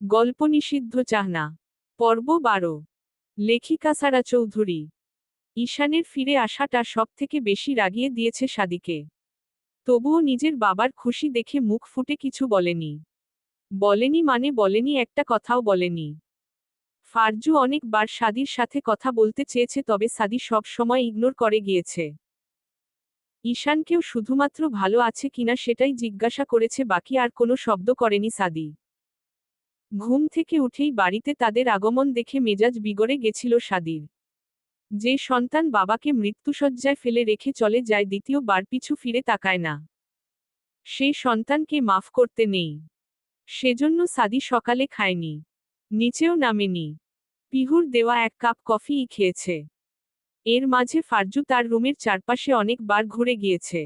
গল্প নিষিদ্ধ চাহনা। পর্ব বারো। লেখিকা সারা চৌধুরী। ঈশানের ফিরে আসাটা সব থেকে বেশি রাগিয়ে দিয়েছে সাদিকে। তবুও নিজের বাবার খুশি দেখে মুখ ফুটে কিছু বলেনি। বলেনি মানে বলেনি একটা কথাও বলেনি। ফারজু অনেকবার সাদির সাথে কথা বলতে চেয়েছে তবে সাদি সব সময় ইগনোর করে গিয়েছে। ঈশানকেও শুধুমাত্র ভালো আছে কিনা সেটাই জিজ্ঞাসা করেছে বাকি আর কোনো শব্দ করেনি সাদি। ঘুম থেকে উঠেই বাড়িতে তাদের আগমন দেখে মেজাজ বিগড়ে গেছিল সাদির। যে সন্তান বাবাকে মৃত্যুসজ্জায় ফেলে রেখে চলে যায় দ্বিতীয় বার পিছু ফিরে তাকায় না। সেই সন্তানকে মাফ করতে নেই। সেজন্য সাদি সকালে খায়নি। নিচেও নামেনি। পিহুর দেওয়া এক কাপ কফিই খেয়েছে। এর মাঝে ফারজু তার রুমের চারপাশে অনেকবার ঘুরে গিয়েছে।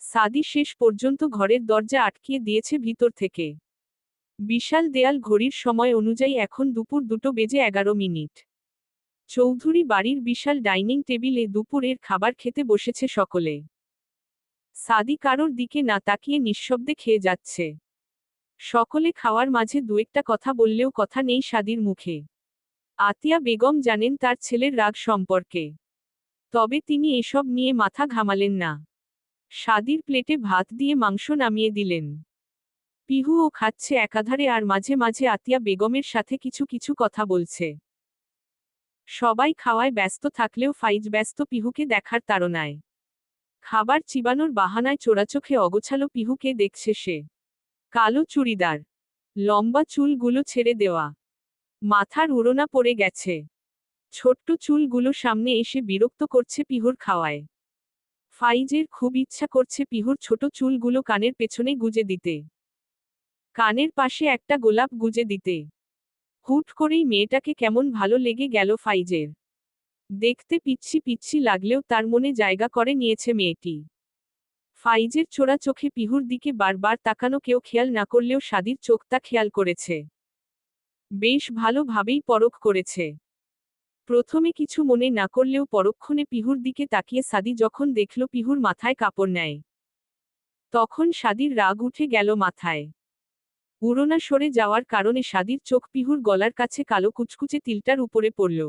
সাদি শেষ পর্যন্ত ঘরের দরজা আটকিয়ে দিয়েছে ভিতর থেকে। বিশাল দেয়াল ঘড়ির সময় অনুযায়ী এখন দুপুর দুটো বেজে এগারো মিনিট। চৌধুরী বাড়ির বিশাল ডাইনিং টেবিলে দুপুরের খাবার খেতে বসেছে সকলে। সাদি কারোর দিকে না তাকিয়ে নিঃশব্দে খেয়ে যাচ্ছে। সকলে খাওয়ার মাঝে দু একটা কথা বললেও কথা নেই সাদির মুখে। আতিয়া বেগম জানেন তার ছেলের রাগ সম্পর্কে। তবে তিনি এসব নিয়ে মাথা ঘামালেন না। সাদির প্লেটে ভাত দিয়ে মাংস নামিয়ে দিলেন। পিহুও খাচ্ছে একাধারে আর মাঝে মাঝে আতিয়া বেগমের সাথে কিছু কিছু কথা বলছে। সবাই খাওয়ায় ব্যস্ত থাকলেও ফাইজ ব্যস্ত পিহুকে দেখার তাড়নায়। খাবার চিবানোর বাহানায় চোরাচোখে অগোছালো পিহুকে দেখছে সে। কালো চুড়িদার। লম্বা চুলগুলো ছেড়ে দেওয়া। মাথার উড়োনা পড়ে গেছে। ছোট্ট চুলগুলো সামনে এসে বিরক্ত করছে পিহুর খাওয়ায়। ফাইজের খুব ইচ্ছা করছে পিহুর ছোট চুলগুলো কানের পেছনে গুজে দিতে। কানের পাশে একটা গোলাপ গুজে দিতে। হুট করেই মেয়েটাকে কেমন ভালো লেগে গেল ফাইজের। দেখতে পিচ্ছি পিচ্ছি লাগলেও তার মনে জায়গা করে নিয়েছে মেয়েটি। ফাইজের চোরা চোখে পিহুর দিকে বারবার তাকানো কেউ খেয়াল না করলেও সাদির চোখটা খেয়াল করেছে। বেশ ভালোভাবেই পরখ করেছে। প্রথমে কিছু মনে না করলেও পরক্ষণে পিহুর দিকে তাকিয়ে সাদি যখন দেখল পিহুর মাথায় কাপড় নেয়। তখন সাদির রাগ উঠে গেল মাথায়। উড়োনা সরে যাওয়ার কারণে সাদির চোখ পিহুর গলার কাছে কালো কুচকুচে তিলটার উপরে পড়ল।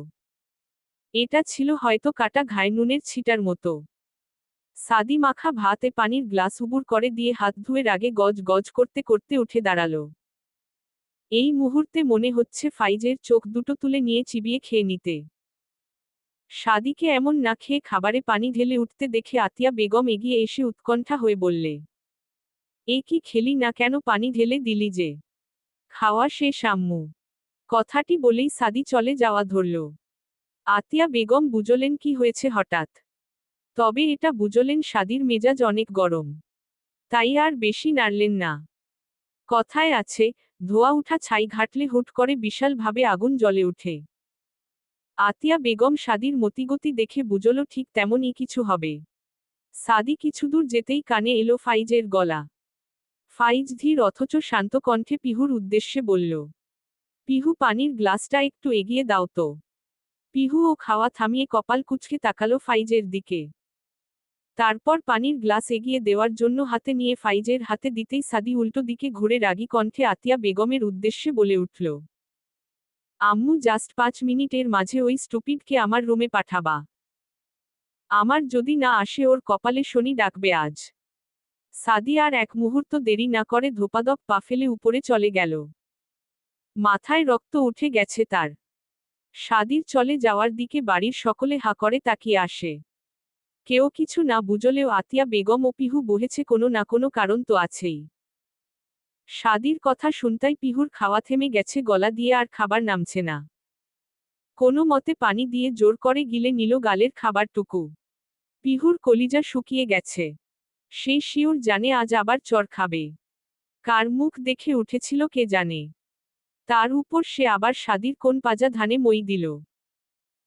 এটা ছিল হয়তো কাটা ঘায় নুনের ছিটার মতো। সাদি মাখা ভাতে পানির গ্লাস উবুর করে দিয়ে হাত ধুয়ে রাগে গজ গজ করতে করতে উঠে দাঁড়াল। এই মুহূর্তে মনে হচ্ছে ফাইজের চোখ দুটো তুলে নিয়ে চিবিয়ে খেয়ে নিতে। সাদিকে এমন না খেয়ে খাবারে পানি ঢেলে উঠতে দেখে আতিয়া বেগম এগিয়ে এসে উৎকণ্ঠা হয়ে বললে এ কি খেলি না কেন পানি ঢেলে দিলি যে? খাওয়া সে আম্মু। কথাটি বলেই সাদি চলে যাওয়া ধরল। আতিয়া বেগম বুঝলেন কি হয়েছে হঠাৎ। তবে এটা বুঝলেন সাদির মেজাজ অনেক গরম। তাই আর বেশি নাড়লেন না। কথায় আছে, ধোয়া উঠা ছাই ঘাটলে হুট করে বিশালভাবে আগুন জ্বলে উঠে আতিয়া বেগম সাদির মতিগতি দেখে বুঝল ঠিক তেমনই কিছু হবে। সাদি কিছুদূর যেতেই কানে এলো ফাইজের গলা। ফাইজ ধীর অথচ শান্ত কণ্ঠে পিহুর উদ্দেশ্যে বলল, পিহু, পানির গ্লাসটা একটু এগিয়ে দাও তো। পিহু ও খাওয়া থামিয়ে কপাল কুচকে তাকালো ফাইজের দিকে। তারপর পানির গ্লাস এগিয়ে দেওয়ার জন্য হাতে নিয়ে ফাইজের হাতে দিতেই সাদি উল্টো দিকে ঘুরে রাগি কণ্ঠে আতিয়া বেগমের উদ্দেশ্যে বলে উঠল, আম্মু জাস্ট পাঁচ মিনিটের মাঝে ওই স্টুপিডকে আমার রুমে পাঠাবা। আমার যদি না আসে ওর কপালে শনি ডাকবে আজ। সাদি আর এক মুহূর্ত দেরি না করে ধোপাদপ পা ফেলে উপরে চলে গেল। মাথায় রক্ত উঠে গেছে তার। সাদির চলে যাওয়ার দিকে বাড়ির সকলে হা করে তাকিয়ে আসে। কেউ কিছু না বুঝলেও আতিয়া বেগম ও পিহু বহেছে কোনো না কোনো কারণ তো আছেই। সাদির কথা শুনতাই পিহুর খাওয়া থেমে গেছে, গলা দিয়ে আর খাবার নামছে না। কোনো মতে পানি দিয়ে জোর করে গিলে নিল গালের খাবারটুকু। পিহুর কলিজা শুকিয়ে গেছে। সে শিওর জানে আজ আবার চর খাবে। কার মুখ দেখে উঠেছিল কে জানে। তার উপর সে আবার সাদির কোন পাজা ধানে মই দিল।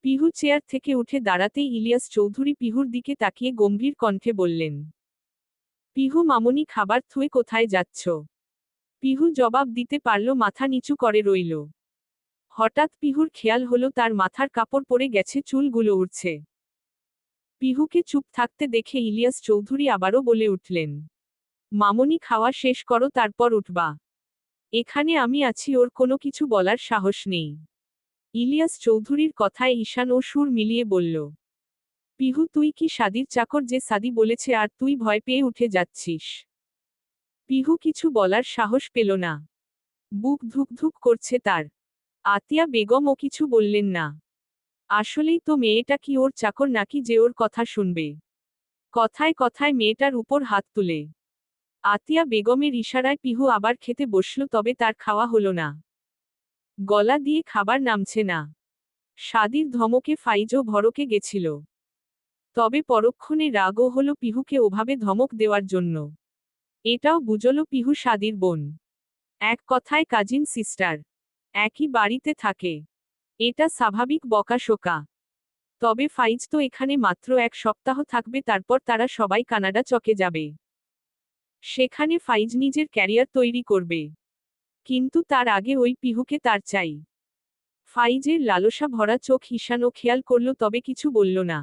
পিহু চেয়ার থেকে উঠে দাঁড়াতেই ইলিয়াস চৌধুরী পিহুর দিকে তাকিয়ে গম্ভীর কণ্ঠে বললেন, পিহু মামনি খাবার থুয়ে কোথায় যাচ্ছ? পিহু জবাব দিতে পারল মাথা নিচু করে রইল। হঠাৎ পিহুর খেয়াল হলো তার মাথার কাপড় পরে গেছে, চুলগুলো উড়ছে। পিহুকে চুপ থাকতে দেখে ইলিয়াস চৌধুরী আবারও বলে উঠলেন, মামনি খাওয়া শেষ করো, তারপর উঠবা। এখানে আমি আছি, ওর কোনো কিছু বলার সাহস নেই। ইলিয়াস চৌধুরীর কথায় ঈশান ও সুর মিলিয়ে বলল, পিহু, তুই কি সাদির চাকর যে সাদি বলেছে, আর তুই ভয় পেয়ে উঠে যাচ্ছিস? পিহু কিছু বলার সাহস পেল না। বুক ধুকধুক করছে তার। আতিয়া বেগমও কিছু বললেন না। আসলেই তো মেয়েটা কি ওর চাকর নাকি যে ওর কথা শুনবে? কথায় কথায় মেয়েটার উপর হাত তুলে। আতিয়া বেগমের ইশারায় পিহু আবার খেতে বসল তবে তার খাওয়া হলো না। গলা দিয়ে খাবার নামছে না। সাদির ধমকে ফাইজও ভরকে গেছিল। তবে পরক্ষণে রাগও হল পিহুকে ওভাবে ধমক দেওয়ার জন্য। এটাও বুঝল পিহু সাদির বোন। এক কথায় কাজিন সিস্টার। একই বাড়িতে থাকে। এটা স্বাভাবিক বকাশোকা তবে ফাইজ তো এখানে মাত্র এক সপ্তাহ থাকবে, তারপর তারা সবাই কানাডা চকে যাবে। সেখানে ফাইজ নিজের ক্যারিয়ার তৈরি করবে। কিন্তু তার আগে ওই পিহুকে তার চাই। ফাইজের লালসা ভরা চোখ হিসানো খেয়াল করল, তবে কিছু বলল না।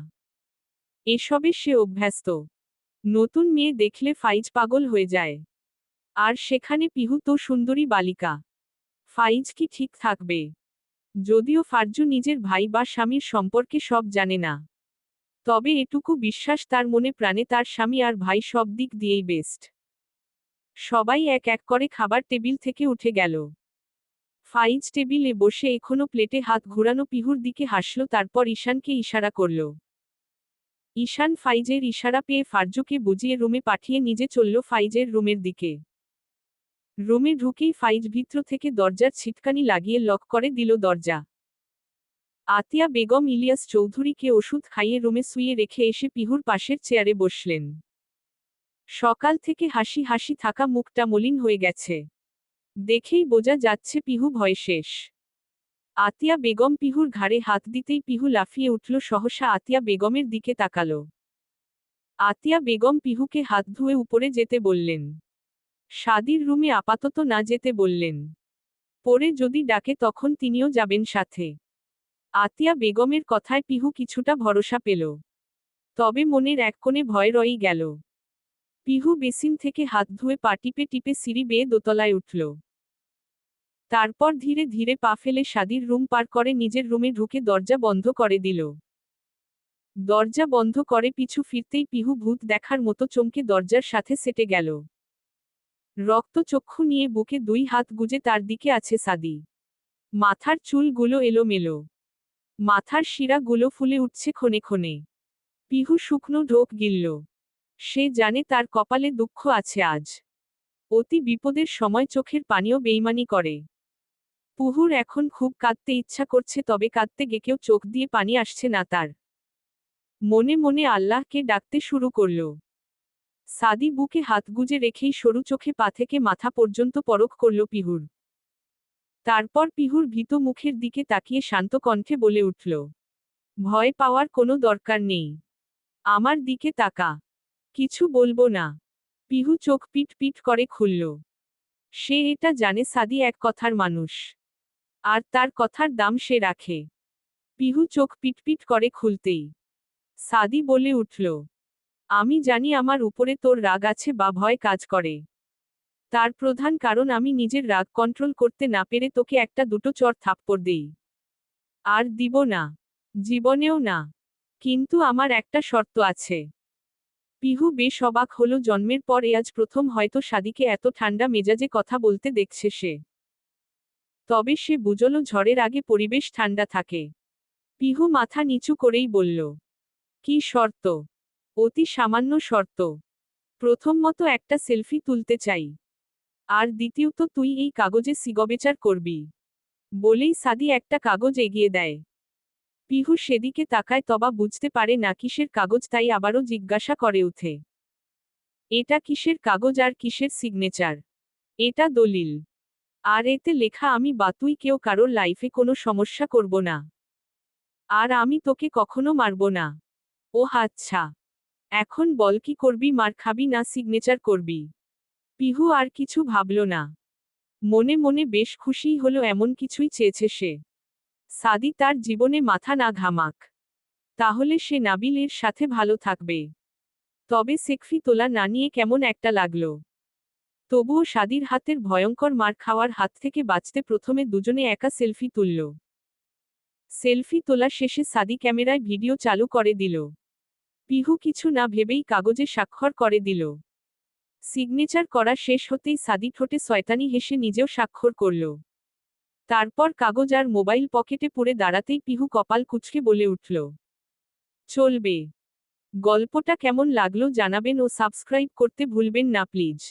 এসবে সে অভ্যস্ত। নতুন মেয়ে দেখলে ফাইজ পাগল হয়ে যায়। আর সেখানে পিহু তো সুন্দরী বালিকা। ফাইজ কি ঠিক থাকবে? যদিও ফারজু নিজের ভাই বা স্বামীর সম্পর্কে সব জানে না। তবে এটুকু বিশ্বাস তার মনে প্রাণে তার স্বামী আর ভাই সব দিক দিয়েই বেস্ট সবাই এক এক করে খাবার টেবিল থেকে উঠে গেল। ফাইজ টেবিলে বসে এখনও প্লেটে হাত ঘোরানো পিহুর দিকে হাসল, তারপর ঈশানকে ইশারা করল। ঈশান ফাইজের ইশারা পেয়ে ফার্জুকে বুঝিয়ে রুমে পাঠিয়ে নিজে চলল ফাইজের রুমের দিকে। রুমে ঢুকেই ফাইজ ভিত্র থেকে দরজার ছিটকানি লাগিয়ে লক করে দিল দরজা। আতিয়া বেগম ইলিয়াস চৌধুরীকে ওষুধ খাইয়ে রুমে শুয়ে রেখে এসে পিহুর পাশের চেয়ারে বসলেন। সকাল থেকে হাসি হাসি থাকা মুখটা মলিন হয়ে গেছে। দেখেই বোঝা যাচ্ছে পিহু ভয় শেষ। আতিয়া বেগম পিহুর ঘাড়ে হাত দিতেই পিহু লাফিয়ে উঠল, সহসা আতিয়া বেগমের দিকে তাকাল। আতিয়া বেগম পিহুকে হাত ধুয়ে উপরে যেতে বললেন সাদির রুমে আপাতত না যেতে বললেন। পরে যদি ডাকে তখন তিনিও যাবেন সাথে। আতিয়া বেগমের কথায় পিহু কিছুটা ভরসা পেল। তবে মনের এক কোণে ভয় রয়েই গেল। পিহু বেসিন থেকে হাত ধুয়ে পা টিপে টিপে সিঁড়ি বেয়ে দোতলায় উঠল। তারপর ধীরে ধীরে পা ফেলে সাদির রুম পার করে নিজের রুমে ঢুকে দরজা বন্ধ করে দিল। দরজা বন্ধ করে পিছু ফিরতেই পিহু ভূত দেখার মতো চমকে দরজার সাথে সেটে গেল। রক্তচক্ষু নিয়ে বুকে দুই হাত গুজে তার দিকে আছে সাদি। মাথার চুলগুলো এলোমেলো। মাথার শিরাগুলো ফুলে উঠছে ক্ষণে ক্ষণে। পিহু শুকনো ঢোক গিলল। সে জানে তার কপালে দুঃখ আছে আজ। অতি বিপদের সময় চোখের পানিও বেইমানি করে। পুহুর এখন খুব কাঁদতে ইচ্ছা করছে তবে কাঁদতে গেকেও চোখ দিয়ে পানি আসছে না তার। মনে মনে আল্লাহকে ডাকতে শুরু করল। সাদি বুকে হাত গুজে রেখেই সরু চোখে পা থেকে মাথা পর্যন্ত পরখ করল পিহুর। তারপর পিহুর ভীত মুখের দিকে তাকিয়ে শান্ত কণ্ঠে বলে উঠল, ভয় পাওয়ার কোনো দরকার নেই। আমার দিকে তাকা। কিছু বলব না। পিহু চোখ পিট পিট করে খুলল। সে এটা জানে সাদি এক কথার মানুষ। আর তার কথার দাম সে রাখে। পিহু চোখ পিটপিট করে খুলতেই সাদি বলে উঠল আমি জানি আমার উপরে তোর রাগ আছে বা ভয় কাজ করে। তার প্রধান কারণ আমি নিজের রাগ কন্ট্রোল করতে না পেরে তোকে একটা দুটো চর থাপ্পড় দিই। আর দিব না। জীবনেও না। কিন্তু আমার একটা শর্ত আছে। পিহু বেশ অবাক হলো জন্মের পর আজ প্রথম হয়তো সাদিকে এত ঠান্ডা মেজাজে কথা বলতে দেখছে সে। তবে সে বুঝল ঝড়ের আগে পরিবেশ ঠান্ডা থাকে। পিহু মাথা নিচু করেই বলল, কি শর্ত? অতি সামান্য শর্ত। প্রথম মতো একটা সেলফি তুলতে চাই। আর দ্বিতীয়ত তুই এই কাগজে সিগবেচার করবি। বলেই সাদি একটা কাগজ এগিয়ে দেয়। পিহু সেদিকে তাকায় তবা বুঝতে পারে না কিসের কাগজ তাই আবারও জিজ্ঞাসা করে উঠে। এটা কিসের কাগজ আর কিসের সিগনেচার? এটা দলিল। আর এতে লেখা আমি বা তুই কেউ কারোর লাইফে কোনো সমস্যা করব না। আর আমি তোকে কখনো মারব না। ও আচ্ছা। এখন বল কি করবি, মার খাবি না সিগনেচার করবি? পিহু আর কিছু ভাবল না। মনে মনে বেশ খুশিই হলো এমন কিছুই চেয়েছে সে। সাদি তার জীবনে মাথা না ঘামাক। তাহলে সে নাবিলের সাথে ভালো থাকবে। তবে সেকফি তোলা না নিয়ে কেমন একটা লাগল। তবুও সাদির হাতের ভয়ঙ্কর মার খাওয়ার হাত থেকে বাঁচতে প্রথমে দুজনে একা সেলফি তুলল। সেলফি তোলা শেষে সাদি ক্যামেরায় ভিডিও চালু করে দিল। পিহু কিছু না ভেবেই কাগজে স্বাক্ষর করে দিল। সিগনেচার করা শেষ হতেই সাদি ঠোঁটে শয়তানি হেসে নিজেও স্বাক্ষর করল। তারপর কাগজ আর মোবাইল পকেটে পড়ে দাঁড়াতেই পিহু কপাল কুচকে বলে উঠল, চলবে। গল্পটা কেমন লাগল জানাবেন ও সাবস্ক্রাইব করতে ভুলবেন না, প্লিজ।